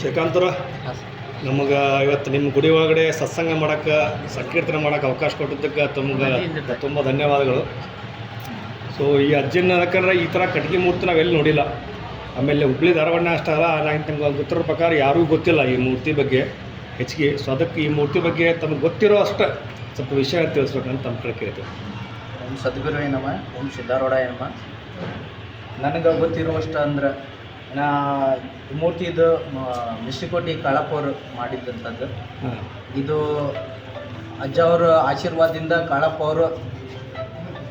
ಶ್ರೀಕಾಂತರ ನಮಗೆ ಇವತ್ತು ನಿಮ್ಮ ಗುಡಿ ಒಳಗಡೆ ಸತ್ಸಂಗ ಮಾಡೋಕ್ಕೆ ಸಂಕೀರ್ತನೆ ಮಾಡೋಕ್ಕೆ ಅವಕಾಶ ಕೊಟ್ಟಿದ್ದಕ್ಕೆ ತಮ್ಗೆ ತುಂಬ ಧನ್ಯವಾದಗಳು. ಸೊ ಈ ಅಜ್ಜಿನ ಯಾಕಂದ್ರೆ ಈ ಥರ ಕಟ್ಟಿಗೆ ಮೂರ್ತಿ ನಾವೆಲ್ಲಿ ನೋಡಿಲ್ಲ. ಆಮೇಲೆ ಹುಬ್ಳಿ ಧಾರವಾಡ ಅಷ್ಟೇ ಅಲ್ಲ ನಾಯ್ ತಮ್ಗೆ ಗೊತ್ತಿರೋ ಪ್ರಕಾರ ಯಾರಿಗೂ ಗೊತ್ತಿಲ್ಲ ಈ ಮೂರ್ತಿ ಬಗ್ಗೆ. ಹೆಚ್ಚಿಗೆ ಸೊ ಅದಕ್ಕೆ ಈ ಮೂರ್ತಿ ಬಗ್ಗೆ ತಮಗೆ ಗೊತ್ತಿರೋ ಅಷ್ಟು ಸ್ವಲ್ಪ ವಿಷಯ ತಿಳಿಸ್ಬೇಕಂತ ತಮ್ಮ ಕಡೆ ಕೇಳ್ತೀವಿ. ಓಂ ಸದ್ಗುರು ಏನಮ್ಮ ಓಂ ಸಿದ್ಧಾರೂಢ ಏನಮ್ಮ ನನಗೆ ಗೊತ್ತಿರುವಷ್ಟು ಅಂದ್ರೆ ನಾ ಮೂರ್ತಿ ಇದು ಮಿಶ್ರಿಕೋಟಿ ಕಾಳಪ್ಪವ್ರು ಮಾಡಿದ್ದಂಥದ್ದು. ಇದು ಅಜ್ಜ ಅವರ ಆಶೀರ್ವಾದದಿಂದ ಕಾಳಪ್ಪ ಅವರು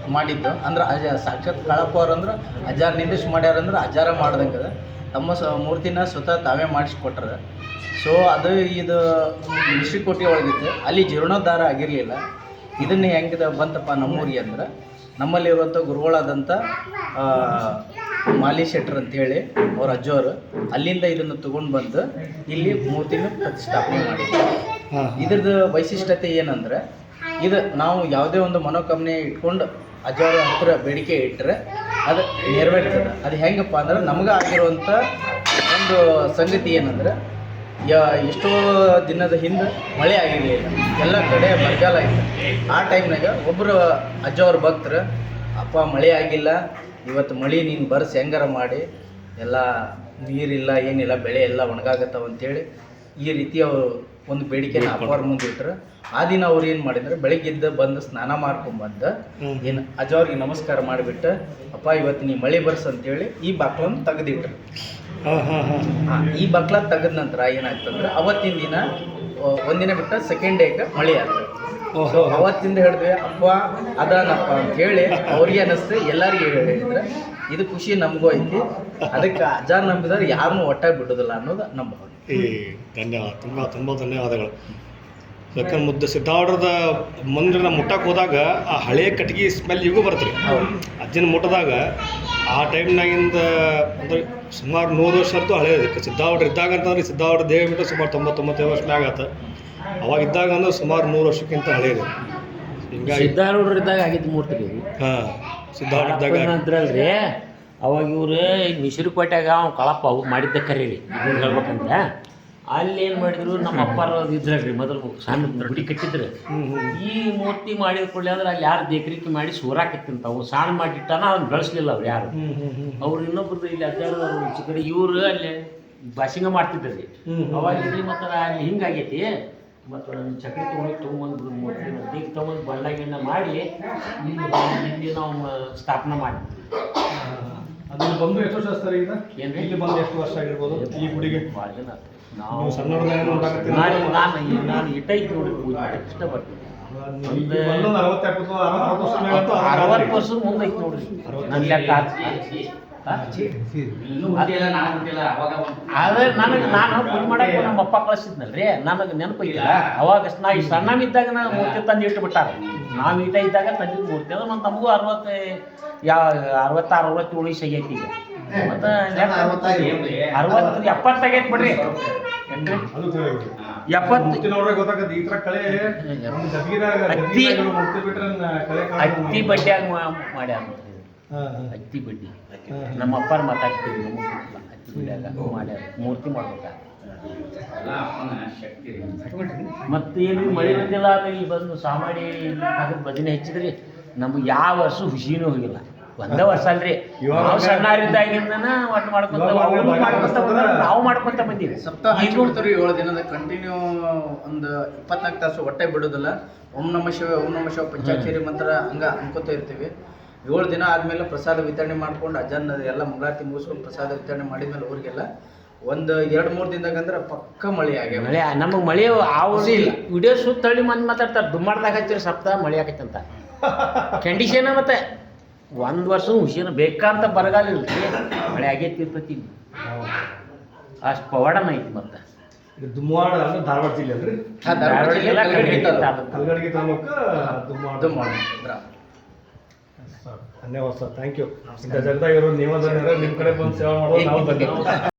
ಮಾಡಿದ್ದು. ಅಂದ್ರೆ ಅಜ ಸಾಕ್ಷಾತ್ ಕಾಳಪ್ಪ ಅವ್ರು ಅಂದ್ರೆ ಅಜ್ಜಾರ್ ನಿಂದಿಸ್ ಮಾಡ್ಯಾರಂದ್ರೆ ಅಜ್ಜಾರ ಮಾಡ್ದಂಗೆ ಅದ. ತಮ್ಮ ಸ ಮೂರ್ತಿನ ಸ್ವತಃ ತಾವೇ ಮಾಡಿಸ್ಕೊಟ್ರೆ. ಸೊ ಅದು ಇದು ಮಿಶ್ರಿಕೋಟಿ ಒಳಗಿತ್ತು. ಅಲ್ಲಿ ಜೀರ್ಣೋದ್ಧಾರ ಆಗಿರಲಿಲ್ಲ. ಇದನ್ನು ಹೆಂಗಿದೆ ಬಂತಪ್ಪ ನಮ್ಮೂರಿಗೆ ಅಂದ್ರೆ ನಮ್ಮಲ್ಲಿರುವಂಥ ಗುರುಗಳಾದಂಥ ಆ, ಮಾಲಿ ಶೆಟ್ರ್ ಅಂತೇಳಿ ಅವ್ರ ಅಜ್ಜವರು ಅಲ್ಲಿಂದ ಇದನ್ನು ತಗೊಂಡು ಬಂದು ಇಲ್ಲಿ ಮೂರ್ತಿನ ಪ್ರತಿಷ್ಠಾಪನೆ ಮಾಡಿದ್ರು. ಇದ್ರದ್ದು ವೈಶಿಷ್ಟ್ಯತೆ ಏನಂದ್ರೆ ಇದು ನಾವು ಯಾವುದೇ ಒಂದು ಮನೋಕಾಮನೆ ಇಟ್ಕೊಂಡು ಅಜ್ಜವರ ಹತ್ರ ಬೇಡಿಕೆ ಇಟ್ಟರೆ ಅದು ನೆರವೇರ್ತದೆ. ಅದು ಹೆಂಗಪ್ಪ ಅಂದ್ರೆ ನಮ್ಗೆ ಆಗಿರುವಂಥ ಒಂದು ಸಂಗತಿ ಏನಂದ್ರೆ ಯ ಎಷ್ಟೋ ದಿನದ ಹಿಂದೆ ಮಳೆ ಆಗಿರಲಿಲ್ಲ. ಎಲ್ಲ ಕಡೆ ಬರಗಾಲ ಆಗಿತ್ತು. ಆ ಟೈಮ್ನಾಗ ಒಬ್ಬರು ಅಜ್ಜವ್ರ ಭಕ್ತರು ಅಪ್ಪ ಮಳೆ ಆಗಿಲ್ಲ. ಇವತ್ತು ಮಳೆ ನೀನು ಬರ್ಸಿ ಹೆಂಗಾರ ಮಾಡಿ ಎಲ್ಲ ನೀರಿಲ್ಲ ಏನಿಲ್ಲ ಬೆಳೆ ಎಲ್ಲ ಒಣಗಾಗತ್ತವ ಅಂತೇಳಿ ಈ ರೀತಿ ಅವರು ಒಂದು ಬೇಡಿಕೆನ ಅಪ್ಪಾರ ಮುಂದೆ ಇಟ್ರು. ಆ ದಿನ ಅವ್ರು ಏನು ಬೆಳಿಗ್ಗೆ ಬೆಳಗ್ಗೆದ್ದು ಬಂದು ಸ್ನಾನ ಮಾಡ್ಕೊಂಡ್ಬಂದು. ಏನು ಅಜ್ಜವ್ರಿಗೆ ನಮಸ್ಕಾರ ಮಾಡಿಬಿಟ್ಟು ಅಪ್ಪ ಇವತ್ತು ನೀ ಮಳೆ ಬರ್ಸ್ ಅಂತೇಳಿ ಈ ಬಾಕ್ಲನ್ನು ತೆಗೆದಿಟ್ರು. ಹಾಂ ಹಾಂ ಹಾಂ. ಈ ಬಾಕ್ಲ ತೆಗೆದ ನಂತರ ಏನಾಗ್ತಂದ್ರೆ ಅವತ್ತಿನ ದಿನ ಒಂದಿನ ಬಿಟ್ಟ ಸೆಕೆಂಡ್ ಡೇಗೆ ಮಳೆ ಓಹೋ ಅವತ್ತಿಂದ ಹೇಳಿದ್ವಿ ಅಪ್ಪ ಅದಾನಪ್ಪ ಅಂತ ಹೇಳಿ ಅವ್ರಿಗೆ ಅನ್ನಿಸ್ತು ಎಲ್ಲರಿಗೂ ಹೇಳಿದ್ರೆ. ಇದು ಖುಷಿ ನಮಗೂ ಐತಿ. ಅದಕ್ಕೆ ಅಜ್ಜ ನಂಬಿದ್ರೆ ಯಾರನ್ನೂ ಒಟ್ಟಾಗಿ ಬಿಡೋದಿಲ್ಲ ಅನ್ನೋದು ನಮ್ಮ ಈ ಧನ್ಯವಾದ ತುಂಬ ತುಂಬ ಧನ್ಯವಾದಗಳು. ಯಾಕಂದ್ರೆ ಮುದ್ದೆ ಸಿದ್ಧಾವರದ ಮಂದಿರನ ಮುಟ್ಟಕ್ಕೆ ಹೋದಾಗ ಆ ಹಳೆಯ ಕಟ್ಟಿಗೆ ಸ್ಮೆಲ್ ಈಗೂ ಬರುತ್ತೆ ಹೌದು. ಅಜ್ಜನ ಮುಟ್ಟದಾಗ ಆ ಟೈಮ್ನಾಗಿಂದ ಅಂದ್ರೆ ಸುಮಾರು ನೂರು ವರ್ಷ ಅಂತೂ ಹಳೆ ಅದಕ್ಕೆ ಸಿದ್ಧಾವಡ್ರ ಇದ್ದಾಗ ಅಂತಂದ್ರೆ ಸಿದ್ಧಾವಡ ಬಿಟ್ಟು ಸುಮಾರು ತೊಂಬತ್ತೊಂಬತ್ತೈದು ವರ್ಷ ಮ್ಯಾಗ ಆತ ಅವಾಗ ಇದ್ದಾಗ ಅಂದ್ರೆ ಸುಮಾರು ನೂರು ವರ್ಷಕ್ಕಿಂತ ಹಳೆಯದು. ಹಿಂಗಾಗಿ ಸಿದ್ಧಾರೂಢರಿದ್ದಾಗ ಆಗಿದ್ದು ಮೂರ್ತಿ ರೀ ಹಾಂ ಸಿದ್ಧಾವಡ್ರ ಇದ್ದಾಗ ಅಂದ್ರಲ್ರಿ ಅವಾಗ ಇವ್ರು ಮಿಶ್ರಿಕೋಟ್ಯಾಗ ಅವ್ ಕಳಪ್ಪ ಅವು ಮಾಡಿದ್ದ ಕರೀರಿ. ಹೇಳ್ಬೇಕಂದ್ರೆ ಅಲ್ಲಿ ಏನು ಮಾಡಿದ್ರು ನಮ್ಮ ಅಪ್ಪಾರ ಇದ್ರಲ್ರಿ ಮೊದಲು ಸಣ್ಣ ಗುಡಿ ಕಟ್ಟಿದ್ರು. ಈ ಮೂರ್ತಿ ಮಾಡಿದ ಕೂಡಲೇ ಅಂದ್ರೆ ಅಲ್ಲಿ ಯಾರು ದೇಕ್ರಿಕೆ ಮಾಡಿ ಸೂರಾಕತ್ತಿಂತ ಅವು ಸಣ್ಣ ಮಾಡಿಟ್ಟಾನ ಅವ್ನು ಬೆಳೆಸ್ಲಿಲ್ಲ ಅವ್ರು ಯಾರು. ಅವ್ರು ಇನ್ನೊಬ್ರದ್ದು ಇಲ್ಲಿ ಅಜ್ಜಾರು ಕಡೆ ಇವ್ರು ಅಲ್ಲಿ ಭಾಷಿಂಗ ಮಾಡ್ತಿದ್ದರು. ರೀ ಹ್ಮ್. ಅವಾಗ ಇಲ್ಲಿ ಮತ್ತೆ ಅಲ್ಲಿ ಹಿಂಗಾಗೈತಿ. ಮತ್ತು ನನ್ನ ಚಕ್ರಿ ತೊಗೊಂಡು ತೊಗೊಂಬಂದು ಮೂರ್ತಿ ಈಗ ತೊಗೊಂಡು ಬಣ್ಣ ಗಿಣ್ಣ ಮಾಡಿ ಇಲ್ಲಿ ಇಲ್ಲಿ ನಾವು ಸ್ಥಾಪನೆ ಮಾಡಿದ್ವಿ ಅದನ್ನು ಬಂದು ಎಷ್ಟು ವರ್ಷ ಸರ್ ಈಗ? ಏನು ಇಲ್ಲಿ ಬಂದು ಎಷ್ಟು ವರ್ಷ ಆಗಿರ್ಬೋದು ಈ ಗುಡಿಗೆ? ಭಾಳ ಜನ. ನಾವು ನಾನು ನಾನು ನಾನು ಇಟ್ಟೈತಿ ನೋಡಿ ಪೂಜೆ ಇಲ್ಲಿ ಬಂದು ಒಂದು ಅರವತ್ತು. ವರ್ಷದ ಮುಂದೆ ಐತಿ ನೋಡ್ರಿ. ನನ್ನ ಲೆಕ್ಕ ಅದೇ ನನಗೆ ನಾನು ಪೂಜೆ ಮಾಡಕ್ಕೆ ನಮ್ಮ ಅಪ್ಪ ಕಳಿಸಿದ್ನಲ್ರಿ ನನಗೆ ನೆನಪಿಲ್ಲ ಅವಾಗ ನಾ ಈ ಸಣ್ಣವಿದ್ದಾಗ ನಾನು ಮೂರ್ತಿ ತಂದು ಇಟ್ಟು ಬಿಟ್ಟಾರ. ನಾವು ಈಟ ಇದ್ದಾಗ ತಂದಿದ್ದು ಮೂರ್ತಿ. ಅಂದ್ರೆ ನನ್ನ ತಮಗೂ ಅರವತ್ತು ಯಾವ ಅರವತ್ತಾರು ಅರವತ್ತೇಳು ವಯಸ್ಸು ಆಗೈತಿ ಈಗ. ಮತ್ತು ಅರವತ್ತು ಎಪ್ಪತ್ತಾಗೈತಿ ಬಿಡ್ರಿ? ಅದು. ಎಪ್ಪತ್ತು. ಮೂರ್ತಿ ನೋಡ್ರೆ ಗೊತ್ತಾಗತ್ತೆ ಈ ತರ ಕಳೆ ಅತ್ತಿ- ಬಡ್ಡಿಯಾಗ ಮಾಡ್ಯಾರ. ಹತ್ತಿ ಬಡ್ಡಿ. ನಮ್ಮ ಅಪ್ಪಾರ ಮಾತಾಡ್ತೀವಿ ನಮ್ಮ ಹತ್ತಿ ಬಡ್ಡಿಯಾಗ. ಮಾಡ್ಯಾರ ಮೂರ್ತಿ ಮಾಡ್ಬೇಕ. ಮತ್ತೆ ಏನು ಮಳೆ ಬಂದಿಲ್ಲ ಅಂದ್ರೆ ಇಲ್ಲಿ ಬಂದು ಸಾಮಾಡಿ ಅದಕ್ಕೆ ಭಜನೆ ಹೆಚ್ಚಿದ್ರಿ ನಮ್ಗೆ ಯಾವ ವರ್ಷ ಖುಷಿನೂ ಹೋಗಿಲ್ಲ. ಒಂದೇ ವರ್ಷ ಅಲ್ರಿ. ಇವಾಗ ನಾವು ಸಣ್ಣಾರಿದ್ದಾಗಿಂದ ಒಟ್ಟು ಮಾಡ್ಕೊಂತ ನಾವು ಮಾಡ್ಕೊಂತ ಬಂದೀವಿ ಸಪ್ತಾಹ ಹಚ್ಚಿಬಿಡ್ತಾರೆ ಏಳು ದಿನದ ಕಂಟಿನ್ಯೂ ಒಂದು ಇಪ್ಪತ್ನಾಲ್ಕು ತಾಸು ಹೊಟ್ಟೆ ಬಿಡೋದಿಲ್ಲ. ಓಂ ನಮ ಶಿವ ಓಂ ನಮ ಶಿವ ಪಂಚಾಕ್ಷರಿ ಮಂತ್ರ ಹಂಗ ಅನ್ಕೋತ ಇರ್ತೀವಿ. ಏಳು ದಿನ ಆದಮೇಲೆ ಪ್ರಸಾದ ವಿತರಣೆ ಮಾಡ್ಕೊಂಡು ಅಜ್ಜನ ಎಲ್ಲ ಮಂಗಳಾರತಿ ಮುಗಿಸ್ಕೊಂಡು ಪ್ರಸಾದ ವಿತರಣೆ ಮಾಡಿದ್ಮೇಲೆ ಊರಿಗೆಲ್ಲ ಒಂದು ಎರಡು ಮೂರು ದಿನದಾಗ ಅಂದ್ರೆ ಪಕ್ಕ ಮಳೆ ಆಗ್ಯಾವ ಮಳೆ ನಮಗೆ ಮಳೆ ಆ ವಿಡಿಯೋ ಸುತ್ತಳ್ಳಿ ಮಂದಿ ಮಾತಾಡ್ತಾರೆ ದುಮ್ಮಾಡ್ದಾಗ ಹಚ್ಚಿರಿ ಸಪ್ತಾಹ ಮಳೆ ಆಗೈತೆ ಅಂತ ಕಂಡೀಷನ್ ಮತ್ತೆ. ಒಂದು ವರ್ಷ ಹುಷಿನ ಬೇಕಂತ ಬರಗಾಲ ಇಲ್ಲ. ಮಳೆ ಆಗೈತಿ ಇರ್ತೈತಿ ಇಲ್ಲಿ. ಅಷ್ಟು ಪವಾಡನ ಐತಿ ಮತ್ತೆ. ದುಮ್ಮಾಡ ಅಂದ್ರೆ ಧಾರವಾಡ ಜಿಲ್ಲೆ ಅಲ್ರಿ? ಧಾರವಾಡ ಜಿಲ್ಲೆ. ಕಲ್ಗಡಿಗೆ ತಾಲೂಕು. ದುಮ್ಮಾಡ. ಧನ್ಯವಾದ ಸರ್. ಥ್ಯಾಂಕ್ ಯು ಇಂಥ ಜಗದಾಗ ಇರೋ ನೀವು ನಿಮ್ಮ ಕಡೆ ಬಂದು ಸೇವೆ ಮಾಡೋದು ನಾವು ಧನ್ಯವಾದ.